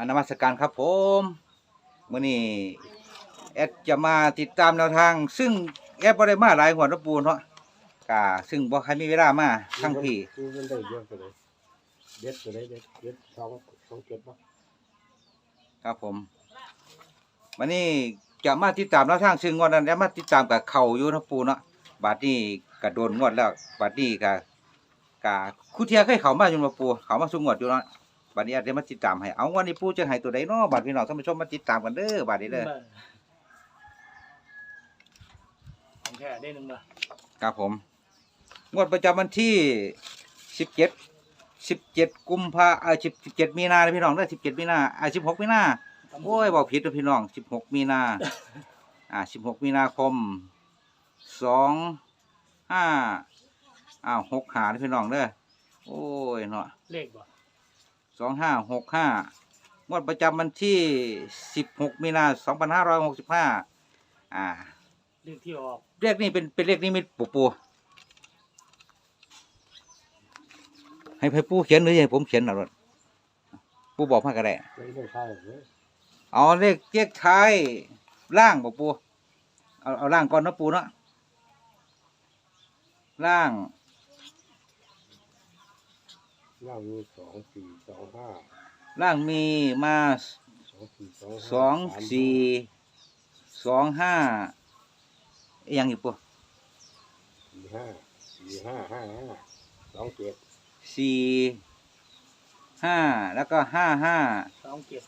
านมัสการครับผมมื่อนี้แอดจะมาติดตามแนวทาง ซึ่งแอดบ่ได้มาหลายหัวนะปูเนาะกาซึ่งบ่ใครมีเวลามาทั้งพี่คือมันได้เยอะไปเลยเด็ดไปเลยเด็ดเด็ดสองสองเจ็ดป่ะครับผมวันนี้จะมาติดตามแนวทาง ซึ่งงวดนั้นแอดมาติดตามกับเขาอยู่นะปูเนาะบาดนี้ก็โดนงวดแล้วบาดนี้ก็กาคุเทียเคยเข้ามาอยู่มาปูเข้ามาสุ่งวดอยู่เนาะ บาดนี้อาจจะมาติดตามให้เอาวันนี้ปูจะให้ตัวใดเนาะบาดพี่น้องท่านผู้ชมมาติดตามกันเด้อบาดนี้เด้อของแท้ได้หนึ่งมาครับผม งวดประจำวันที่สิบเจ็ดสิบเจ็ดกุมภาเออสิบเจ็ดมีนาเลยพี่น้องเด้อสิบเจ็ดมีนาอ่าสิบหกมีนาโอ้ยบอกผิดนะพี่น้องสิบหกมีนาอ่าสิบหกมีนาคมสองห้าอ้าวหกหาเลยพี่น้องเด้อโอ้ยเนาะเลขบ่ สองห้าหกห้างวดประจำวันที่สิบหกมีนาสองพันห้าร้อยหกสิบห้าอ่าเลขที่ออกเลขนี้เป็นเป็นเลขนิมิตปูปูให้ให้ปูเขียนหรือให้ผมเขียนหน่อยรถปูบอกมาก็ได้ ไม่ได้ใช่เลยเอาเลขเลขท้ายล่างปูปูเอาเอาล่างก่อนเนาะปูเนาะล่าง ย่างมีสองสี่สองห้าล่างมีมาสองสี่สองห้าสองสี่สองห้าอหยังอีกปูสี่ห้าสี่ห้าห้าห้าสองเจ็ดสี่ห้าแล้วก็ห้าห้าสองเจ็ด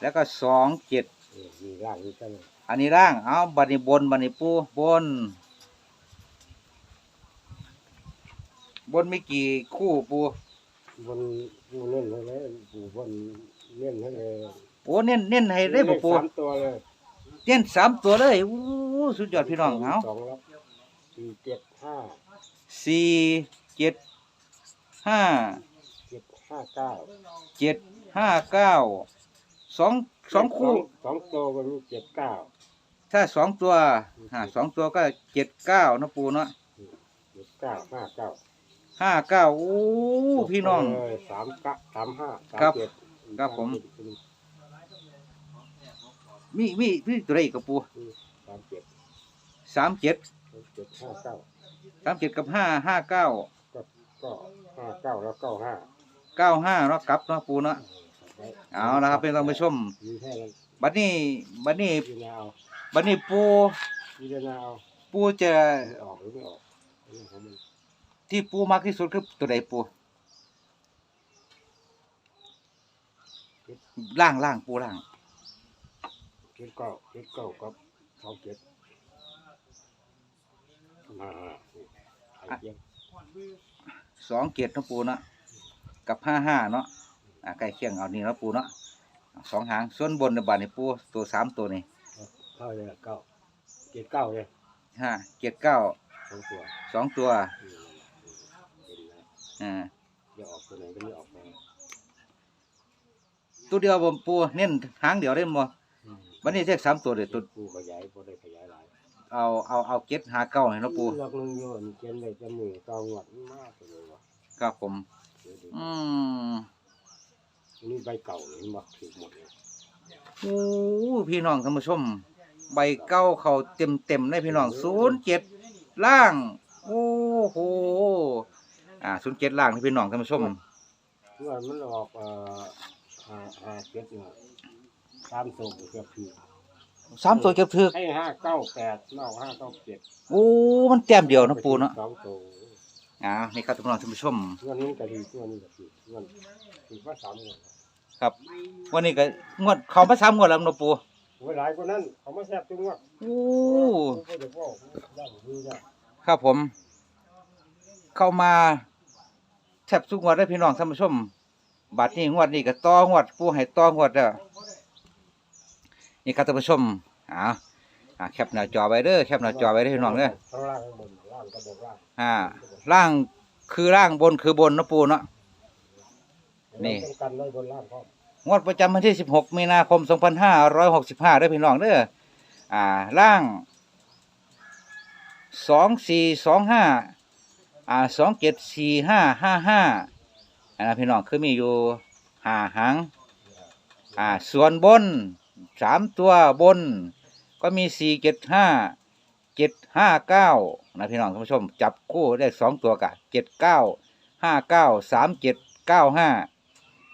แล้วก็สองเจ็ดเออมีร่างนี้กันเลยอันนี้ร่างเอาบันนี้บนบันนี้ปูบน บนมีกี่คู่ปู บนบนเล่นให้เลยปูบนเล่นให้เลยโอ้เน้นเน้นให้ได้บ่ปูสามตัวเลยเน้นสามตัวเลยอู้สุดยอดพี่น้องเอาสองแล้วสี่เจ็ดห้าสี่เจ็ดห้าเจ็ดห้าเก้าเจ็ดห้าเก้าสองสองคู่สองตัวก็มีเจ็ดเก้าถ้าสองตัวห้าสองตัวก็เจ็ดเก้านะปูเนาะเจ็ดเก้าห้าเก้า ห้าเก้าโอ้พี่น้องเยสามกะสามห้าสามครับเจ็ดครับผม มีมีมีตัวใดอีกกับปูสามเจ็ดสามเจ็ดเจ็ดห้าเก้าสามเจ็ดกับห้าห้าเก้าก็ก็ห้าเก้าแล้วเก้าห้าเก้าห้าเนาะกลับเนาะปูเนาะเอาละครับเป็นท่านผู้ชม มีแค่นั้นบัดนี้บัดนี้พิจารณาเอาบัดนี้ปูพิจารณาเอาปูจะ ออกหรือไม่ออกเรื่องของมัน ที่ปูมากที่สุดคือตัวใดปูล่างล่างปูล่างเจ็ดเก้าเจ็ดเก้ากับสองเจ็ดห้าห้าไอ้เจ็ดสองเกียรเนาะปูเนาะกับห้าห้าเนาะอ่าใกล้เคียงเอานี่เนาะปูเนาะสองหางส่วนบนในบาดนี่ปูตัวสามตัวนี่เท่าเลยเก้าเจ็ดเก้าเลยห้าเกียรเก้าสองตัวสองตัว อืมเป็น ไงอ่าจะออกตัวไหนก็ไม่ออกไปตัวเดียวบ่ปูเน้นหางเดียวได้บ่อืมวันนี้เรียกสามตัวเด็ดตัวกูขยายพอได้ขยายหลายเอาเอาเอาเก็ดหาเก้าให้เนาะปูหลักลงโยนเขียนได้จะมือเก้าหวัดมากเลยวะครับผม เดี๋ยวดูอืมอันนี้ใบเก่าเลยมาถูกหมดเลยโอ้พี่น้องท่านผู้ชม ใบเก้าเขาเต็มเต็มๆเลยพี่น้องศูนย์เจ็ดล่าง โอ้โห อ่าศูนย์เจ็ดล่างที่พี่น้องท่านผู้ชมเมื่อมันออกเอ่อห้าห้าเจ็ดเนี่ยสามโซ่เกือบถือสามตัวเก็บถือให้ห้าเก้าแปดนอกห้าเก้าเจ็ดโอ้ มันแต้มเดียวนะปูเนาะสองโซ่อ่านี่ครับท่านผู้ชม เงินนี้ก็ดีเงินนี้ก็ดีเงินถือว่าสามเงินครับ วันนี้ก็งวดเขามาสามงวดแล้วเนาะปูโอ้ยหลายกว่านั้นเขามาแซ่บจังวะโอ้เขาเด็กว่าได้ดูได้ครับผม เข้ามา แทบทุกงวดได้อพี่น้องท่านผู้ชมบัดนี้งวดนี้ก็ต่องวดปูให้ต่องวดแล้วนี่ครับท่านผู้ชมอ่าอ่าแคปหน้าจอไว้เด้อแคปหน้าจอไว้เด้อพี่น้องเด้อข้างล่างข้างบนล่างก็บอกล่างอ่าล่างคือล่างบนคือบนเนาะปูเนาะ นี่ ต้องกันไว้บนล่างพร้อมงวดประจำวันที่ 16 มีนาคม 2565เด้อพี่น้องเด้ออ่าล่าง 2425 อ่า274555อันนั้นพี่น้องคือมีอยู่ห้าหางอ่าส่วนบนสามตัวบน ก็มีสี่เจ็ดห้าเจ็ดห้าเก้านะพี่น้องท่านผู้ชม จับคู่ได้สองตัวกะเจ็ดเก้าห้าเก้าสามเจ็ดเก้าห้า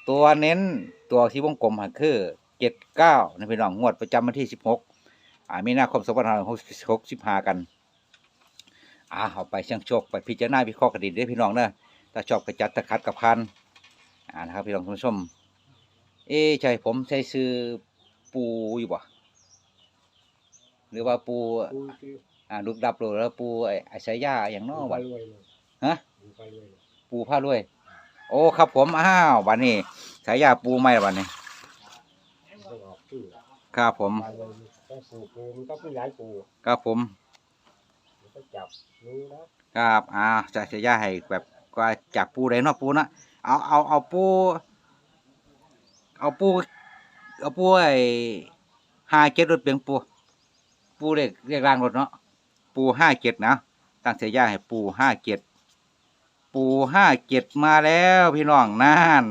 ตัวเน้นตัวที่วงกลมหันคือเจ็ดเก้านะพี่น้องงวดประจำวันที่สิบหกอ่ามีนาคมสองพันห้าร้อยหกสิบห้ากัน อ่าเอาไปเชียงโชคไปพิจารณาวิเคราะห์กันดีเด้อพี่น้องเนอะถ้าชอบกระจัดตะคัดกับพันอ่านะครับพี่น้องท่านผู้ชม เอ๊ะใช่ผมใช้ซื้อปูอยู่บ่หรือว่าปูปูที่อ่าลูกดับหรือว่าปูไอ้ไอ้สายยาอย่างน้อไปวะรวยเลยฮะ ไปรวยเลยปูผ้ารวย โอ้ครับผมอ้าววันนี้สายยาปูไม่ละวันนี้ ต้องออกชื่อครับผม ไปรวยต้องปูปูมันต้องมีหลายปูครับผมมัน ก็จับรู้นะครับอ่าจะสายยาให้แบบว่าจากปูไดเนาะปูนะเอาเอาเอาปูเอาปูเอาปูไอ้ห้าเจ็ดรถเปียงปูปูเรียกเรียกรางรถเนาะปูห้าเจ็ดนะตั้งสายยาให้ปูห้าเจ็ดปูห้าเจ็ดมาแล้วพี่น้องนั่น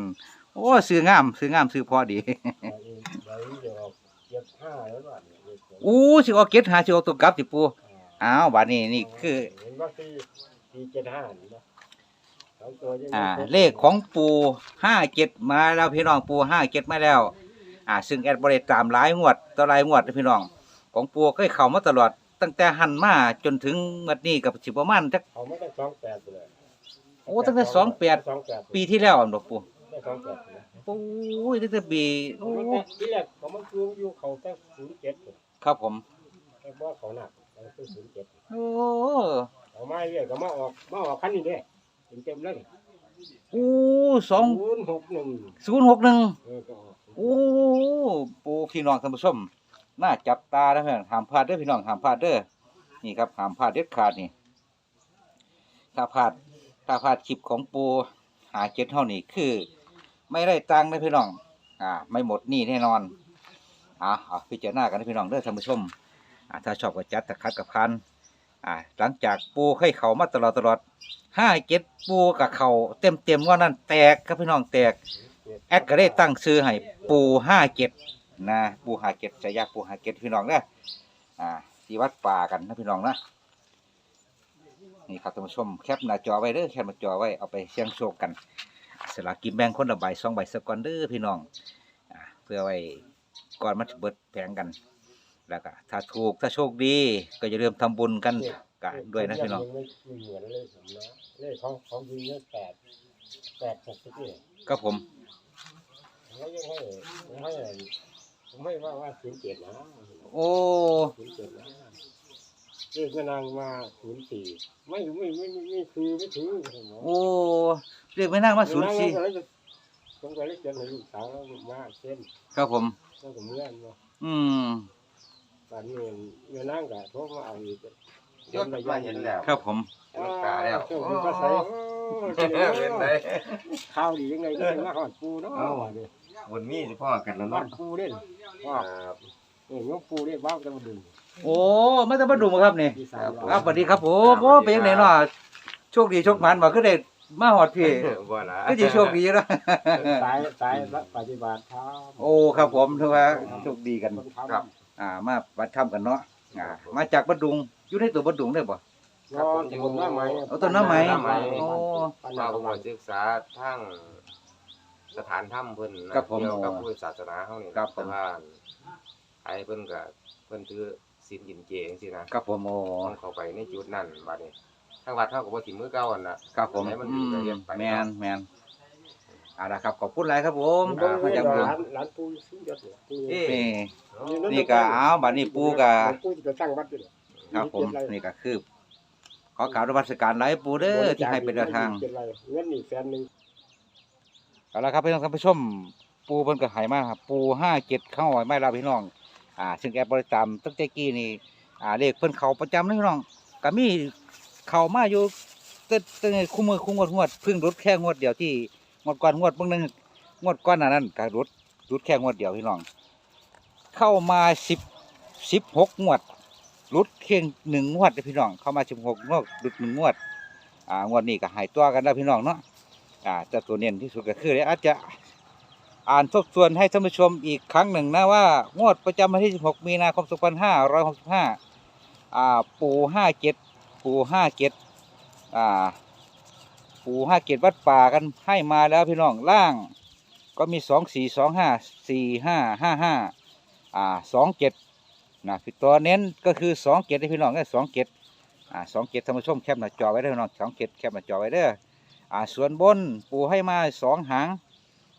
โอ้ซื้องามซื้องามซื้อพอดีไปเองไปเดี๋ยวเจ็ดห้าแล้วบ้านเนี่ยเลขสวยอู้สิออกเจ็ดหาสิออกตัวกลับสิปู อ่าอ้าวบัดนี้นี่คือ เห็นว่าสี่สี่เจ็ดห้านี่นะสองตัวยังอ่าไม่ครบเลขของปูห้าเจ็ดมาแล้วพี่น้องปูห้าเจ็ดมาแล้ว อ่า ซึ่งแอดบริตามหลายงวดต่อหลายงวดนะพี่น้อง ของปูเคยเข้ามาตลอด ตั้งแต่หันมาจนถึงวันนี้กับสิบประมาณจัก เขาไม่ได้สองแปดไปเลยโอ้ตั้งแต่28 สองแปดปีที่แล้วอันดอกปูได้สองแปดเลยโอ้ยตั้งแต่ปีโอ้มันก็ที่แรกเขามันคืออยู่เขาแค่ศูนย์เจ็ดครับผมแค่ว่าเขาหนัก เขาคือศูนย์เจ็ดโอ้เอามาเรื่อยก็มาออกมาออกคันนี้เด้เต็มเต็มๆเลยโอ้สองศูนย์หกหนึ่งศูนย์หกหนึ่งเออก็ออกโอ้ปูพี่น้องท่านผู้ชมน่าจับตาแล้วเพื่อนห้ามพลาดเด้อพี่น้องห้ามพลาดเด้อนี่ครับห้ามพลาดเด็ดขาดนี่ ถ้าพลาดถ้าพลาดคลิปของปูหาเจ็ดเท่านี้คือ ไม่ได้ตังค์นะพี่น้อง อ่า ไม่หมดหนี่แน่นอนอ่าเอาพิจารณากันนะพี่น้องเด้อท่านผู้ชม อ่าถ้าชอบก็จัดตะคัดกับคันอ่าหลังจากปูให้เขามาตลอดตลอดห้าเจ็ดปูกับเขาเต็มเต็มๆว่านั่นแตกครับพี่น้องแตกแอดก็ได้ตั้งซื้อให้ปูห้าเจ็ดนะปูห้าเจ็ดจะยากปูห้าเจ็ดพี่น้องเด้ออ่าที่วัดป่ากันนะพี่น้องนะนี่ครับท่านผู้ชมแคปหน้าจอไว้เด้อแคปหน้าจอไว้เอาไปเสี่ยงโชคกันสลากกินแบ่งคนละใบสองใบสกอนเด้อพี่น้องอ่าเพื่อไว้ก่อนมันเบิดแผงกัน แล้วก็ถ้าถูกถ้าโชคดีก็จะเริ่าลืมทำบุญกันกันด้วยนะพี่น้องไม่ไม่เหมือนเลยผมนะเลขเขาเขายิงเลขแปดแปดหกสิบเอ็ดก็ผมเขายังให้ยังให้ผมให้ว่าว่าศูนย์เจ็ดนะโอ้ศูนย์เจ็ดนะเลขแม่นางมาศูนย์สี่ไม่ไม่ไม่ไม่ไม่คือไม่ถือผมว่า โอ้เรียกไม่นั่งมาศูนย์สี่ผมก็เลยเขียนให้ลูกสาวมาเส้นครับผมแล้วผมเลื่อนมาอืม ตอนนี้เงินนั่งกับโทรมาเอาอีกยศมาเห็นแล้วครับผมลูกตาแล้วเจ้าคุณก็ใส่เป็นไรข้าวดียังไงก็เป็นมาหอดปูเนาะบนมีสิพ่อกันแล้วบ้าเนาะนปูเล่นว่าครับเออเงปูเล่นบ้านจะมาดึงโอ้มาแต่มาดูมาครับนี่ที่สามครับสวัสดีครับผมโอ้เป็นยังไงเนาะโชคดีโชคหมันบ่ก็ได้มาหอดพี่บ่ล่ะก็สิโชคดีเนาะสายสายปฏิบัติธรรมโอ้ครับผมถือว่าโชคดีกันคนทำครับ อ่ามาวัดถ้ำกันเนาะอ่ามาจากบัดดุงอยู่ในตัวบัดดุงได้บ่นอนอยู่บนหน้าไม้เอาต้นน้ำไหมน้ำไหมโอ้ เราก็มาศึกษาทั้งสถานถ้ำเพิ่นนะครับผมเกี่ยวกับพุทธศาสนาเฮานี่ครับผม แต่ว่าไอ้เพิ่นก็เพิ่นถือศีลกินเจจังซี่นะ ครับผมโอ้ต้องเข้าไปในจุดนั้นบัดนี้ทางวัดเฮาก็บ่สิมือเก่าอั่นน่ะครับผมให้มันอืดีมละเอียดไปแมนแมน อ่าละครับขอบคุณหลายครับผมผมมาเรียจากกบัดดุงร้านร้านปูซื้อยศปูนี่นี่ก็เอาบัดนี้ปูก็ปูจะตั้งวัดอยู่ครับผมนี่ก็คือขอกล่าวนมัสการหลายปูเด้อที่ให้เป็นแนวทางเป็นไรเงินอีกแสนหนึ่งเอาละครับพี่น้องท่านผู้ชมปูเพิ่นก็ใหายมาครับปูห้าเจ็ดเข้าไว้ไม่รับพี่น้อง อ่า ซึ่งแอปบริตามตั้งแต่กี้นี่อ่าเลขเพิ่นเขาประจำเลยพี่น้องก็มีเข้ามาอยู่ตั้งตั้งแต่คู่มือคู่งวดงวดเพิ่งรุดแค่งวดเดียวที่ง วดก่อนงวดเบิ่งนึงงวดก่อนนั้นก็รุดรุดแค่งวดเดียวพี่น้อง เข้ามาสิบสิบหกงวดรุดเพียงหนึ่งงวดเด้อพี่น้อง เข้ามาสิบหกงวดรุดหนึ่งงวด อ่างวดนี้ก็หายตัวกันแล้วพี่น้องเนาะอ่าแต่ตัวเน้นที่สุดก็คืออาจจะอ่านทบทวนให้ท่านผู้ชมอีกครั้งหนึ่งนะว่างวดประจำวันที่ 16 มีนาคม 2565 อ่า ปู่ 57 ปู่ 57 อ่า ปู่57วัดป่ากันให้มาแล้วพี่น้องล่าง ก็มี2 4 2 5 4 5 5 5อ่า27นะพี่ตัวเน้นก็คือ27ให้พี่น้องก็27อ่า27ท่านผู้ชมแคปหน้าจอไว้เด้พี่น้อง27แคปหน้าจอไว้เด้ออ่าส่วนบนปู่ให้มา2หาง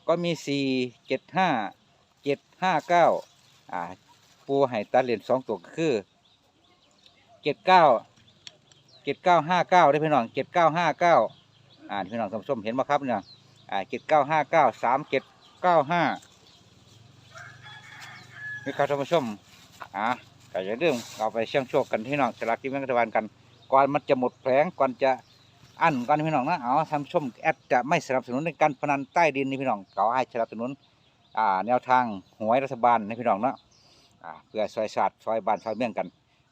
ก็มีสี่เจ็ดห้าเจ็ดห้าเก้าอ่าปูให้ตัดเหรียญสองตัวก็คือเจ็ดเก้าเจ็ดเก้าห้าเก้าได้พี่น้องเจ็ดเก้าห้าเก้า อ่าพี่น้องท่านผู้มเห็นไหมครับเนี่ยอ่าเจ็ดเก้าห้าเก้าสามเจ็ดเก้าห้านี่ครับท่านผู้ชมอ่าก็อย่าลืมเอาไปเสี่ยงโชคกันพี่น้องสลากกินแบ่งรัฐบาลกัน ก่อนมันจะหมดแผงก่อนจะอันก่อนพี่น้องนะเอาทำชมแอดจะไม่สนับสนุนในการพนันใต้ดินนี่พี่น้องเขาให้สนับสนุนอ่าแนวทางหวยรัฐบาลนะพี่น้องเนาะอ่าเพื่อซอยศาสตร์ซอยบ้านซอยเมืองกัน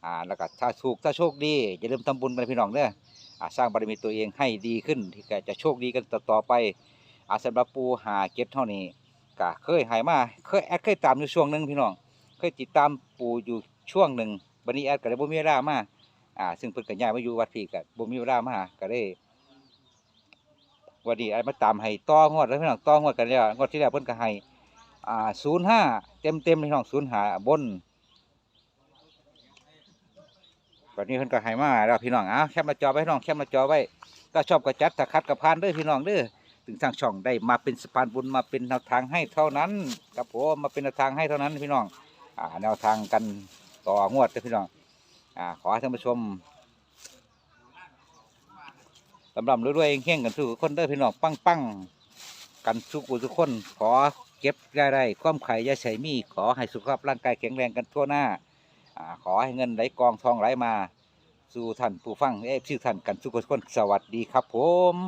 อ่าแล้วก็ถ้าถูกถ้าโชคดีอย่าลืมทำบุญกันพี่น้องเด้อ สร้างบารมีตัวเองให้ดีขึ้น ที่จะโชคดีกันต่อไปอาสำหรับปูหาเก็ตเท่านี้ก็เคยหายมาเคยแอดเคยตามอยู่ช่วงหนึ่งพี่น้องเคยติดตามปูอยู่ช่วงหนึ่งบันนี้แอดก็ได้บ่มีเวลามาอ่าซึ่งเพิ่นก็ย้ายมาอยู่วัดพี่ก็บ่มีเวลามาก็ได้วันนี้ไอ้มาตามให้ต่องวดแล้วพี่น้องต่องวดกันแล้วงวดที่แล้วเพิ่นก็ให้อ่าศูนย์ห้าเต็มเต็มพี่น้องศูนย์หาบน วันนี้เพิ่นก็ให้มาแล้วพี่น้องอะแคปมาจอไว้พี่น้องแคปมาจอไว้ถ้าชอบก็จัดถ้าคัดก็ผ่านเด้อพี่น้องเด้อถึงทางช่องได้มาเป็นสะพานบุญมาเป็นแนวทางให้เท่านั้นครับผมมาเป็นแนวทางให้เท่านั้นพี่น้องอ่าแนวทางกันต่องวดเด้อพี่น้องอ่าขอให้ท่านผู้ชมลำลำรวยๆเฮงกันทุกคนเด้อพี่น้องปังปังกันทุกผู้ทุกคน ขอเก็บรายได้ความไข่ยาใส่มี ขอให้สุขภาพร่างกายแข็งแรงกันทั่วหน้า ขอให้เงินไหลกองทองไหลมา สู่ท่านผู้ฟังเอฟซีท่านกันทุกคนสวัสดีครับผม